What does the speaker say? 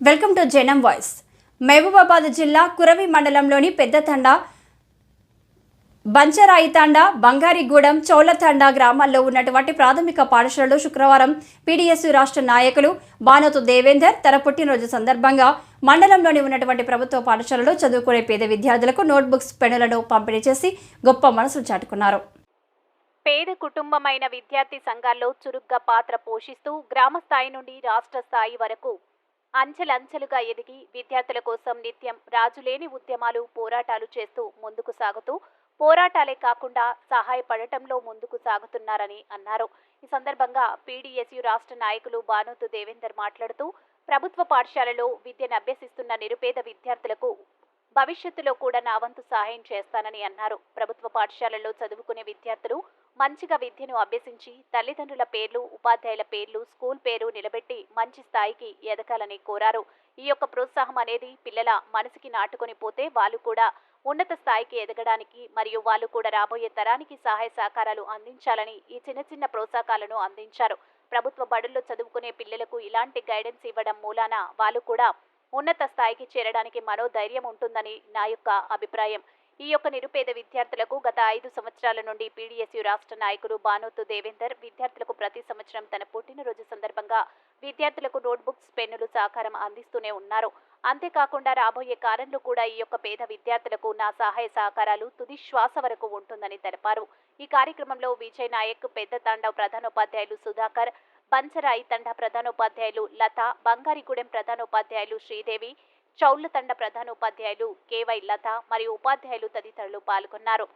Welcome to Janam voice. Mahabubabad జిల్లా కురవి మండలంలోని పెద్దతండ బంచరాయితాండ బంగారిగూడెం చౌలతండ గ్రామాల్లో ఉన్నటువంటి ప్రాథమిక పాఠశాలలో శుక్రవారం పీడీఎస్యు రాష్ట్ర నాయకులు బానోతు దేవేందర్ తన పుట్టినరోజు సందర్భంగా మండలంలోని ఉన్నటువంటి ప్రభుత్వ పాఠశాలలో చదువుకునే పేద విద్యార్థులకు నోట్బుక్స్ పెన్నులను పంపిణీ చేసి గొప్ప మనసులు చాటుకున్నారు. పేద కుటుంబమైన విద్యార్థి సంఘాల్లో చురుగ్గా పాత్ర పోషిస్తూ గ్రామ స్థాయి నుండి రాష్ట్ర స్థాయి వరకు అంచెలంచెలుగా ఎదిగి విద్యార్థుల కోసం నిత్యం రాజులేని ఉద్యమాలు పోరాటాలు చేస్తూ ముందుకు సాగుతూ పోరాటాలే కాకుండా సహాయపడటంలో ముందుకు సాగుతున్నారని అన్నారు. ఈ సందర్భంగా పీడీఎస్యు రాష్ట్ర నాయకులు బానోతు దేవేందర్ మాట్లాడుతూ ప్రభుత్వ పాఠశాలలో విద్యను అభ్యసిస్తున్న నిరుపేద విద్యార్థులకు భవిష్యత్తులో కూడా నా వంతు సహాయం చేస్తానని అన్నారు. ప్రభుత్వ పాఠశాలల్లో చదువుకునే విద్యార్థులు మంచిగా విద్యను అభ్యసించి తల్లిదండ్రుల పేర్లు ఉపాధ్యాయుల పేర్లు స్కూల్ పేరు నిలబెట్టి మంచి స్థాయికి ఎదగాలని కోరారు. ఈ యొక్క ప్రోత్సాహం అనేది పిల్లల మనసుకి నాటుకొని పోతే వాళ్ళు కూడా ఉన్నత స్థాయికి ఎదగడానికి మరియు వాళ్ళు కూడా రాబోయే తరానికి సహాయ సహకారాలు అందించాలని ఈ చిన్న చిన్న ప్రోత్సాహకాలను అందించారు. ప్రభుత్వ బడుల్లో చదువుకునే పిల్లలకు ఇలాంటి గైడెన్స్ ఇవ్వడం మూలాన వాళ్ళు కూడా ఉన్నత స్థాయికి చేరడానికి మరో ధైర్యం ఉంటుందని నా యొక్క అభిప్రాయం. ఈ యొక్క నిరుపేద విద్యార్థులకు గత ఐదు సంవత్సరాల నుండి పీడీఎస్యు రాష్ట్ర నాయకులు బానోతు దేవేందర్ విద్యార్థులకు ప్రతి సంవత్సరం తన పుట్టినరోజు సందర్భంగా విద్యార్థులకు నోట్బుక్స్ పెన్నులు సహకారం అందిస్తూనే ఉన్నారు. అంతేకాకుండా రాబోయే కాలంలో కూడా ఈ యొక్క పేద విద్యార్థులకు నా సహాయ సహకారాలు తుది శ్వాస వరకు ఉంటుందని తెలిపారు. ఈ కార్యక్రమంలో విజయ్ నాయక్ పెద్ద తాండవ్ ప్రధానోపాధ్యాయులు సుధాకర్ బంచరాయి తండ ప్రధానోపాధ్యాయులు లత బంగారిగూడెం ప్రధానోపాధ్యాయులు శ్రీదేవి చౌళ్ళ తండ ప్రధానోపాధ్యాయులు కేవై లత మరియు ఉపాధ్యాయులు తదితరులు పాల్గొన్నారు.